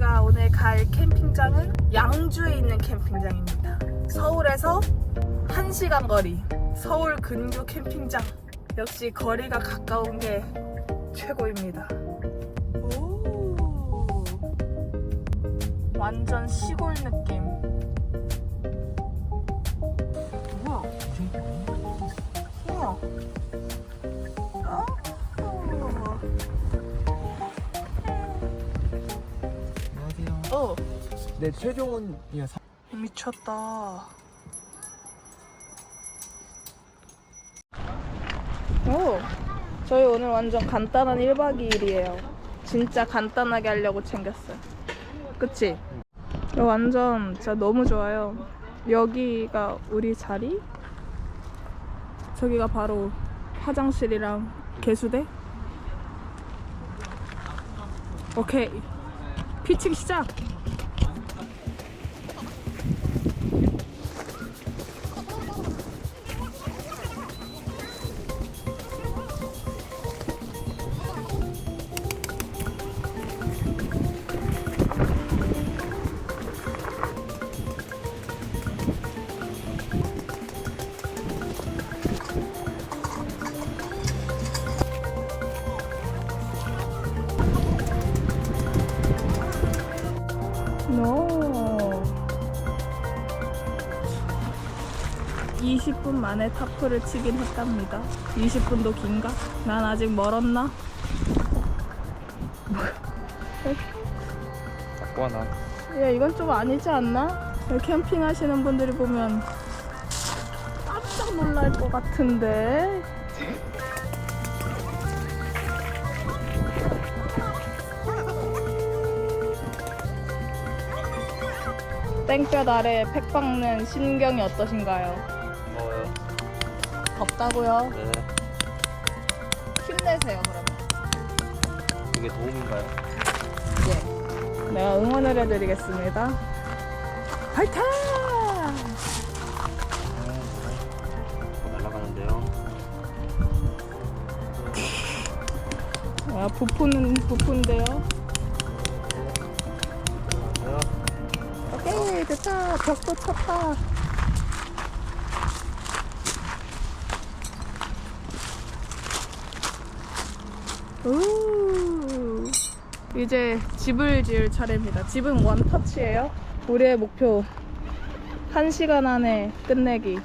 저희가 오늘 갈 캠핑장은 양주에 있는 캠핑장입니다. 서울에서 1시간 거리. 서울 근교 캠핑장. 역시 거리가 가까운 게 최고입니다. 오. 완전 시골 느낌. 네, 최종훈이요. 사- 미쳤다. 오, 저희 오늘 완전 간단한 1박 2일이에요. 진짜 간단하게 하려고 챙겼어요. 그치? 이거 완전 진짜 너무 좋아요. 여기가 우리 자리? 저기가 바로 화장실이랑 개수대? 오케이. 피칭 시작! 20분 만에 타프를 치긴 했답니다. 20분도 긴가? 난 아직 멀었나? 갖고 하나. 야, 이건 좀 아니지 않나? 캠핑 하시는 분들이 보면 깜짝 놀랄 것 같은데. 땡볕 아래 팩 박는 심경이 어떠신가요? 덥다고요? 네. 힘내세요, 그러면. 이게 도움인가요? 예. 내가 응원을 해드리겠습니다. 화이팅! 날아가는데요. 아, 부푸는 부푼데요. 안녕하세요. 오케이, 됐다. 벽도 쳤다. 우 이제 집을 지을 차례입니다. 집은 원터치예요. 우리의 목표 1시간 안에 끝내기.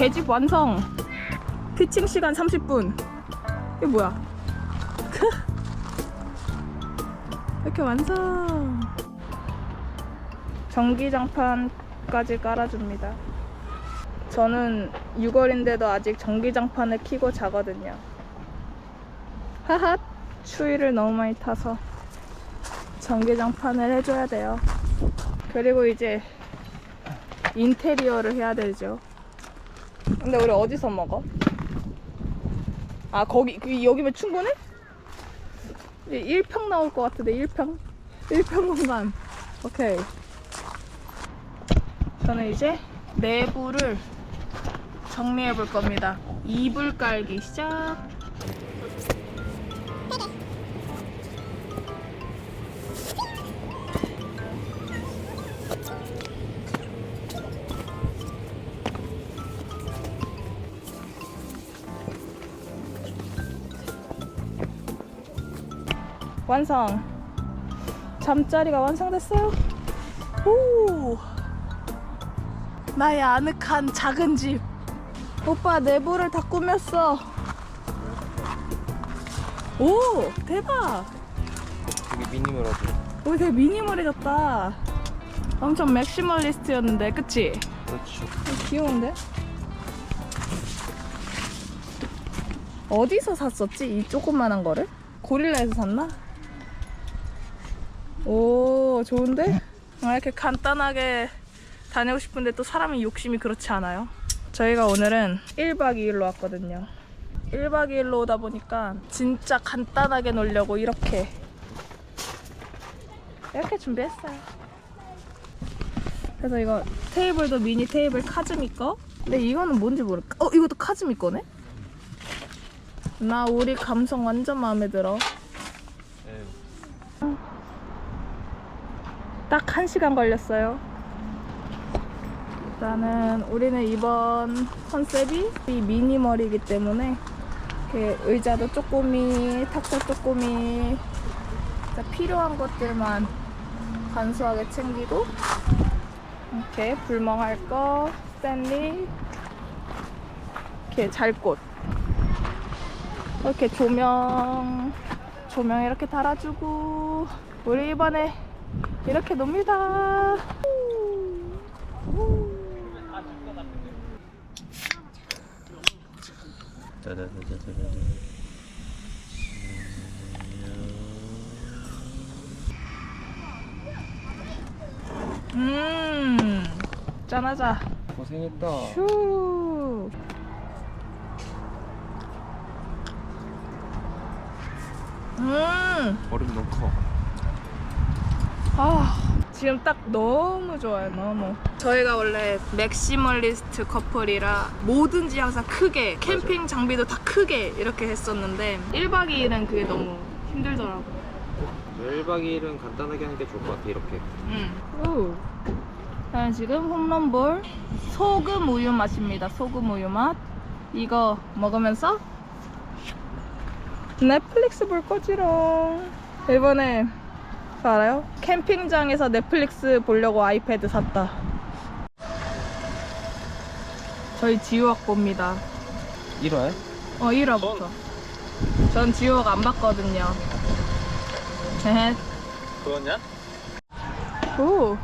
계집 완성. 피칭 시간 30분. 이게 뭐야? 이렇게 완성. 전기장판까지 깔아줍니다. 저는 6월인데도 아직 전기장판을 켜고 자거든요. 하하, 추위를 너무 많이 타서 전기장판을 해줘야 돼요. 그리고 이제 인테리어를 해야 되죠. 근데 우리 어디서 먹어? 아 거기 그 여기면 충분해? 1평 나올 것 같은데 1평? 1평 공간 오케이 저는 이제 내부를 정리해 볼 겁니다 이불 깔기 시작 완성. 잠자리가 완성됐어요. 오. 나의 아늑한 작은 집. 오빠 내부를 다 꾸몄어. 오, 대박. 되게 미니멀하죠. 여기 되게 미니멀해졌다. 엄청 맥시멀리스트였는데, 그치? 그렇지. 귀여운데? 어디서 샀었지? 이 조그만한 거를? 고릴라에서 샀나? 오, 좋은데? 아, 이렇게 간단하게 다니고 싶은데 또 사람이 욕심이 그렇지 않아요? 저희가 오늘은 1박 2일로 왔거든요. 1박 2일로 오다 보니까 진짜 간단하게 놀려고 이렇게 이렇게 준비했어요. 그래서 이거 테이블도 미니 테이블 카즈미 거. 근데 이거는 뭔지 모르겠어. 어, 이것도 카즈미 거네? 나 우리 감성 완전 마음에 들어. 에휴. 딱 1시간 걸렸어요. 일단은 우리는 이번 컨셉이 이 미니멀이기 때문에 이렇게 의자도 쪼꼬미, 탁자 진짜 필요한 것들만 간소하게 챙기고 이렇게 불멍할 거, 스탠리 이렇게 잘곳 이렇게 조명 조명 이렇게 달아주고 우리 이번에 이렇게 놉니다. 음, 짠하자. 고생했다. 휴. 음, 얼음 너무 커. 아, 지금 딱 너무 좋아요, 너무. 저희가 원래 맥시멀리스트 커플이라 뭐든지 항상 크게, 캠핑 장비도 다 크게 이렇게 했었는데 1박 2일은 그게 너무 힘들더라고. 1박 2일은 간단하게 하는 게 좋을 것 같아, 이렇게. 응. 오. 저는 지금 홈런볼 소금 우유 맛입니다. 소금 우유 맛. 이거 먹으면서 넷플릭스 볼 거지롱. 이번에 그거 알아요? 캠핑장에서 넷플릭스 보려고 아이패드 샀다. 저희 지우학 봅니다. 1화에? 어, 1화부터. 전 지우학 안 봤거든요. 헤헤. 그거냐? 오.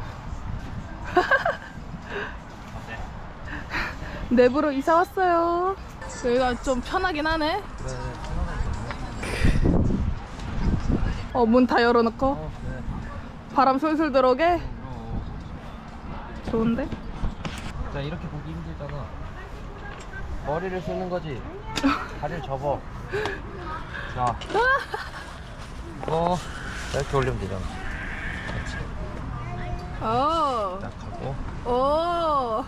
내부로 이사 왔어요. 여기가 좀 편하긴 하네. 그래. 어, 문 다 열어놓고 어. 바람 솔솔 들어오게. 어. 좋은데? 자, 이렇게 보기 힘들잖아. 머리를 쓰는 거지. 다리를 접어. 자. 어. 이렇게 올리면 되잖아. 그렇지. 오. 딱 하고. 오.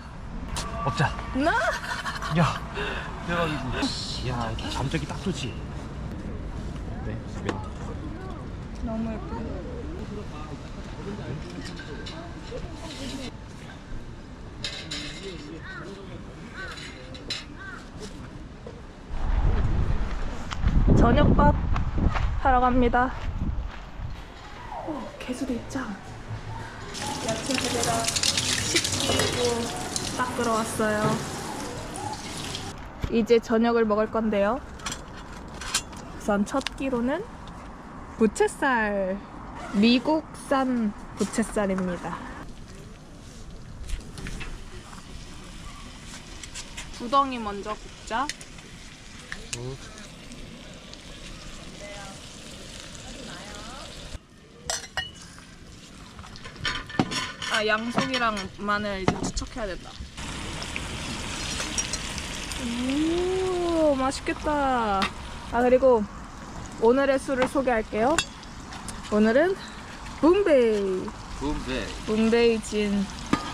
먹자. 나? 야, 대박이고. 야, 이렇게 잠적이 딱 좋지. 네, 면. 너무 예쁘다. 저녁밥 하러 갑니다. 오, 개수도 입장. 야채들이랑 식기고 딱 들어왔어요. 이제 저녁을 먹을 건데요. 우선 첫 끼로는 부채살. 미국산 부채살입니다. 구덩이 먼저 굽자. 응. 아 양송이랑 마늘 이제 투척해야 된다. 오 맛있겠다. 아 그리고 오늘의 술을 소개할게요. 오늘은 붐베이 붐베. 붐베이 진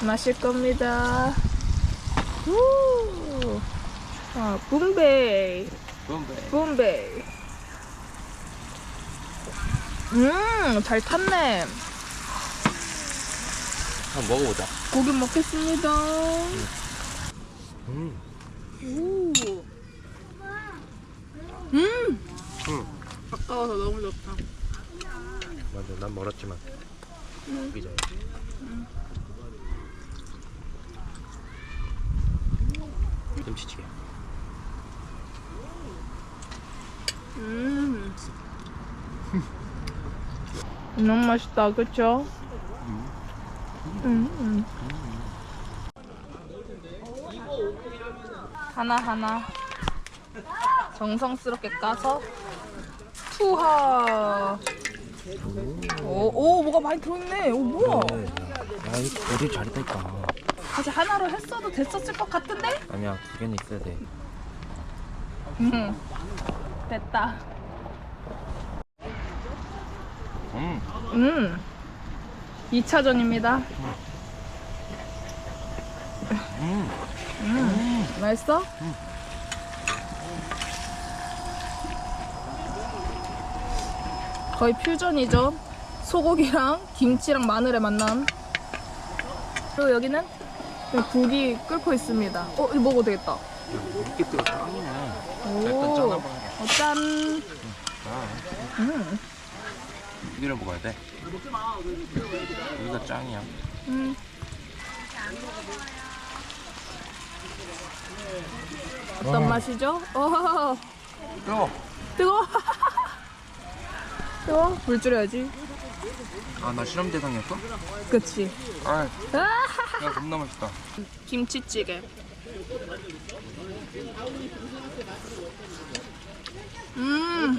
마실 겁니다. 우. 아 붐베이 붐베. 붐베이. 음잘 탔네. 한번 먹어보자. 고기 먹겠습니다. 음. 오. 음. 응. 가까워서 너무 좋다. 맞아, 난 멀었지만. 여기자. 김치찌개. 음. 너무 맛있다, 그쵸? 음. 음. 하나하나 정성스럽게 까서 투하. 오, 오, 뭐가 많이 들어있네. 오, 뭐야? 야, 이거 어디 잘했다니까. 사실 하나로 했어도 됐었을 것 같은데? 아니야, 두 개는 있어야 돼. 음. 됐다. 음. 음. 2차전입니다. 음. 음. 맛있어? 거의 퓨전이죠. 소고기랑 김치랑 마늘의 만남. 그리고 여기는 국이 끓고 있습니다. 어, 이거 먹어도 되겠다. 밀키트가 짱이네. 오. 일단 짠 한번 어, 짠. 아, 음. 여기를 먹어야 돼. 여기가 짱이야. 음. 어떤 맛이죠? 어, 뜨거. 뜨거. 뜨거. 물 줄여야지. 아, 나 실험 대상이었어? 그치. 아, 아! 야, 겁나 맛있다. 김치찌개. 음.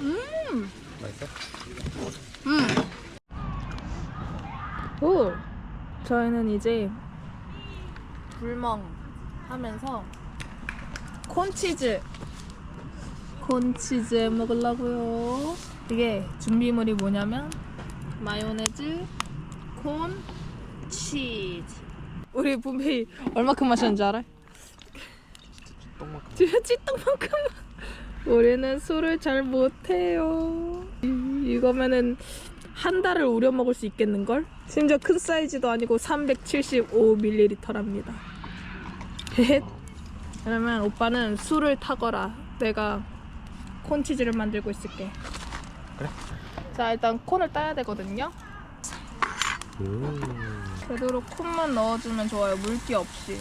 음. 맛있어? 음. 오. 저희는 이제 불멍 하면서 콘치즈 콘치즈 해 먹으려고요. 이게 준비물이 뭐냐면 마요네즈, 콘, 치즈. 우리 분배이 얼마큼 마셨는지 알아? 찌똥만큼. 우리는 술을 잘 못해요. 이- 이거면은 한 달을 우려 먹을 수 있겠는걸? 심지어 큰 사이즈도 아니고 375ml랍니다. 헷. 그러면 오빠는 술을 타거라. 내가 콘치즈를 만들고 있을게. 그래. 자, 일단 콘을 따야 되거든요. 음. 되도록 콘만 넣어주면 좋아요. 물기 없이.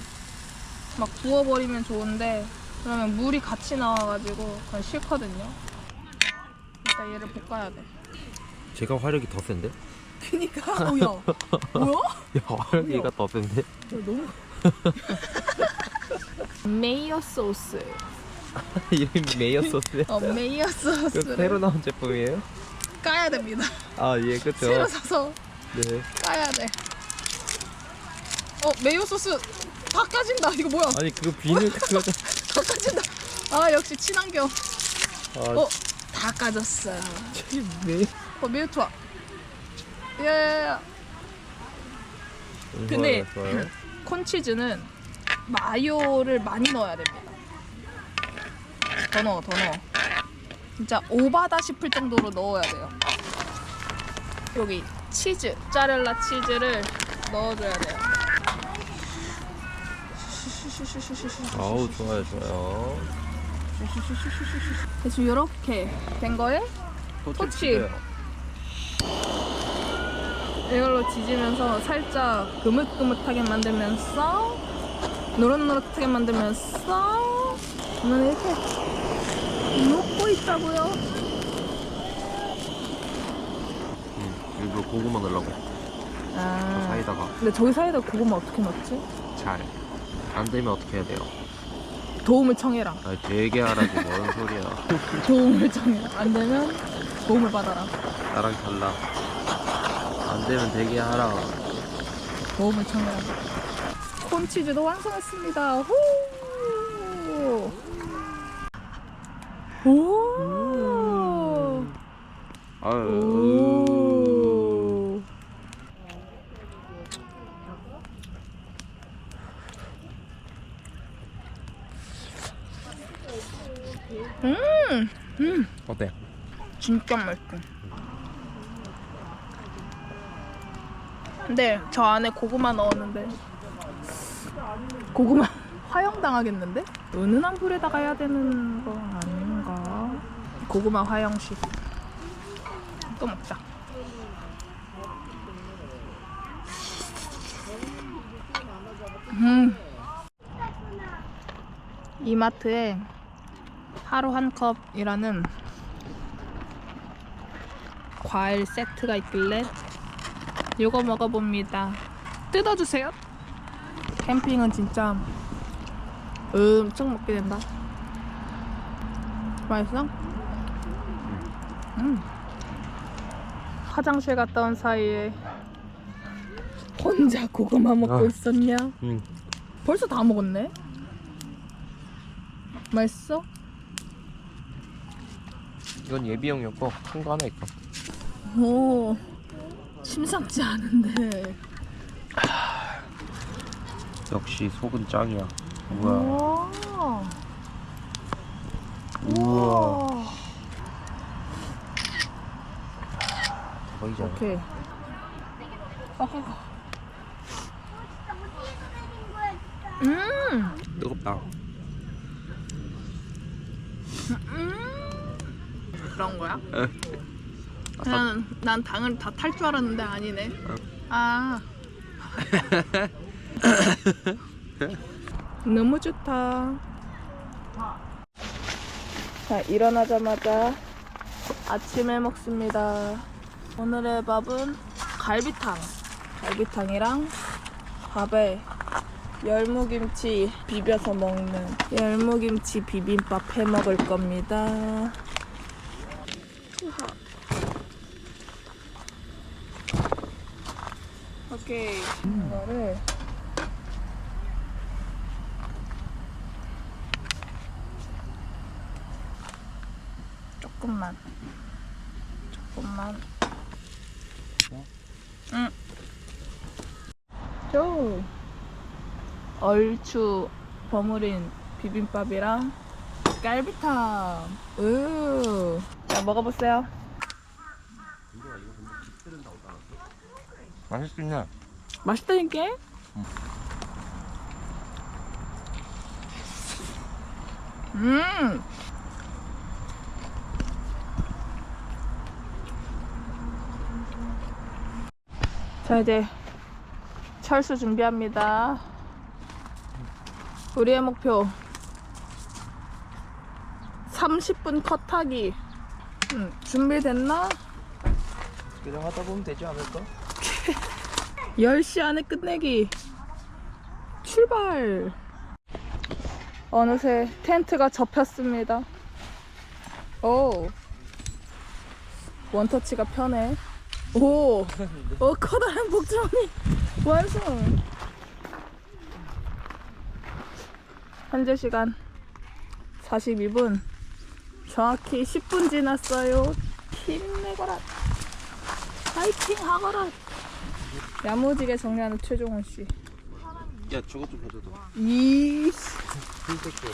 막 부어버리면 좋은데 그러면 물이 같이 나와가지고 그건 싫거든요. 일단 얘를 볶아야 돼. 제가 화력이 더 센데? 그니까. 어, 야. 뭐야? 야, 화력이가 더 센데? 야, 너무. 메이어 소스. 이름이 메이어 소스야? 어, 메이어 그 소스를 새로 나온 제품이에요? 까야 됩니다. 아, 예, 그쵸. 새로 사서 네. 까야 돼. 어, 메이어 소스 다 까진다. 이거 뭐야? 아니, 그거 비닐 그거 좀. 다 까진다. 아, 역시 친환경. 아, 어, 다 까졌어. 메이. 어, 매우 좋아. 야야야. 근데- 좋아요, 좋아요. 콘치즈는 마요를 많이 넣어야 됩니다. 더 넣어, 더 넣어. 진짜 오바다 싶을 정도로 넣어야 돼요. 여기 치즈, 짜렐라 치즈를 넣어줘야 돼요. 아우, 좋아요, 좋아요. 대충 이렇게 된 거에 토치. 이걸로 지지면서 살짝 그뭇그뭇하게 만들면서 노릇노릇하게 만들면서 저는 이렇게 먹고 있다고요. 음, 일부러 고구마 넣으려고. 아, 사이다가 근데 저기 사이다 고구마 어떻게 넣지? 잘. 안 되면 어떻게 해야 돼요? 도움을 청해라. 아, 되게 하라지, 뭔 소리야. 도움을 청해라. 안 되면 도움을 받아라. 나랑 달라. 안 되면 되게 하라. 도움을 청해라. 콘치즈도 완성했습니다. 후! 오! 아유. 오. 음, 음, 어때? 진짜 맛있어. 근데 저 안에 고구마 넣었는데 고구마 화형 당하겠는데? 은은한 불에다가 해야 되는 거 아닌가? 고구마 화형식. 또 먹자. 음. 이마트에 하루 한 컵이라는 과일 세트가 있길래 이거 먹어봅니다. 뜯어주세요. 캠핑은 진짜 엄청 먹게 된다. 맛있어? 음. 화장실 갔다 온 사이에 혼자 고구마 먹고 아. 있었냐? 응. 벌써 다 먹었네? 맛있어? 이건 예비용이었고 큰 거 하나 있고. 오 심상치 않은데 역시 속은 짱이야. 우와. 우와 우와. 대박이잖아. 오케이 음 뜨겁다. 그런 거야? 에. 난, 난 당을 다 탈 줄 알았는데 아니네. 아. 너무 좋다. 자, 일어나자마자 아침에 먹습니다. 오늘의 밥은 갈비탕. 갈비탕이랑 밥에 열무김치 비벼서 먹는 열무김치 비빔밥 해 먹을 겁니다. 오케이. 이거를 조금만. 조금만. 응. 저 얼추 버무린 비빔밥이랑 갈비탕. 으. 자 먹어보세요. 맛있겠네. 맛있다니까? 음. 자 이제 철수 준비합니다. 우리의 목표 30분 컷하기. 음, 준비됐나? 그냥 하다 보면 되지 않을까? 10시 안에 끝내기. 출발. 어느새 텐트가 접혔습니다. 오. 원터치가 편해. 오. 오, 커다란 복주머니. 완성. 현재 시간 42분. 정확히 10분 지났어요. 힘내거라. 파이팅 하거라. 야무지게 정리하는 최종원 씨. 야 저것도 가져도. 이 흰색도.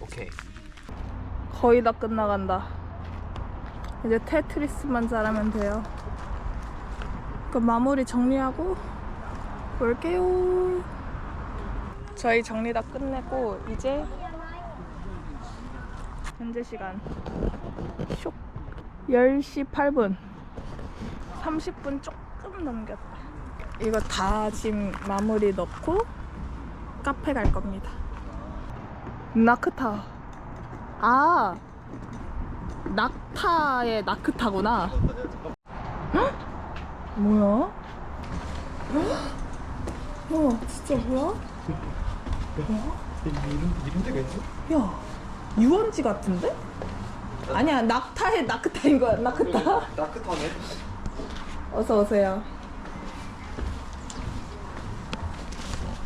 오케이. 거의 다 끝나간다. 이제 테트리스만 잘하면 돼요. 그럼 마무리 정리하고 올게요. 저희 정리 다 끝내고 이제 현재 시간 쇽 10시 8분 30분 조금 넘겼다. 이거 다 짐 마무리 넣고 카페 갈 겁니다. 나크타. 아 낙타의 나크타구나. 헉? 뭐야? 헉? 어 진짜 뭐야? 이런 이런 데가 있어? 야 유원지 같은데? 아니야 낙타의 나크타인 거야 나크타. 따뜻하네. 어서 오세요.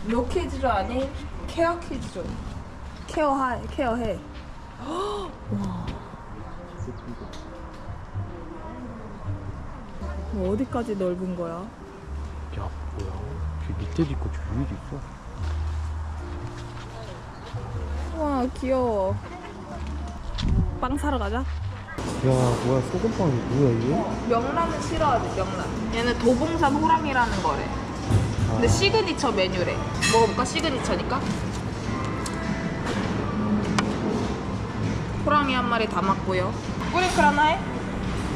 너 퀴즈로 아니 케어 퀴즈로. 케어해 케어해. 와. 뭐 어디까지 넓은 거야? 야 뭐야? 저 밑에도 있고 저 위에도 있어. 와 귀여워. 빵 사러 가자. 야 뭐야 소금빵이 뭐야 이게? 명란은 싫어하지 명란. 얘는 도봉산 호랑이라는 거래. 근데 시그니처 메뉴래. 먹어볼까? 시그니처니까. 호랑이 한 마리 담았고요. 뿌링클 하나 해?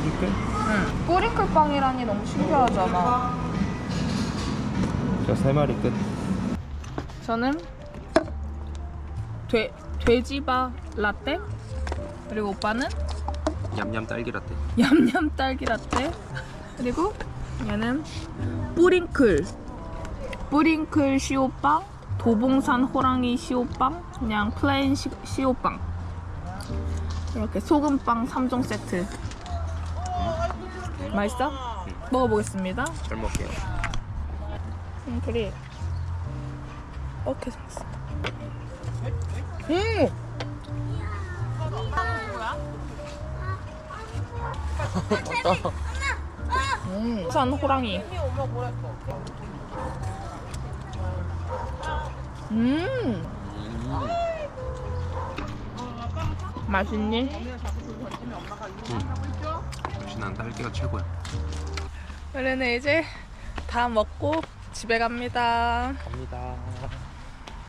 이렇게? 응. 뿌링클 빵이라니 너무 신기하잖아. 자세 마리 끝. 저는 돼 돼지바 라떼 그리고 오빠는 냠냠 딸기 라떼. 얌얌 딸기 라떼 그리고 얘는 뿌링클 뿌링클 시오빵 도봉산 호랑이 시오빵 그냥 플레인 시, 시오빵 이렇게 소금빵 3종 세트 맛있어? 먹어보겠습니다 잘 먹게요. 싱크리 이렇게 생겼어. 음! 음, 산 호랑이. 음, 맛있니? 역시 난 딸기가 최고야. 우리는 이제 다 먹고 집에 갑니다. 갑니다.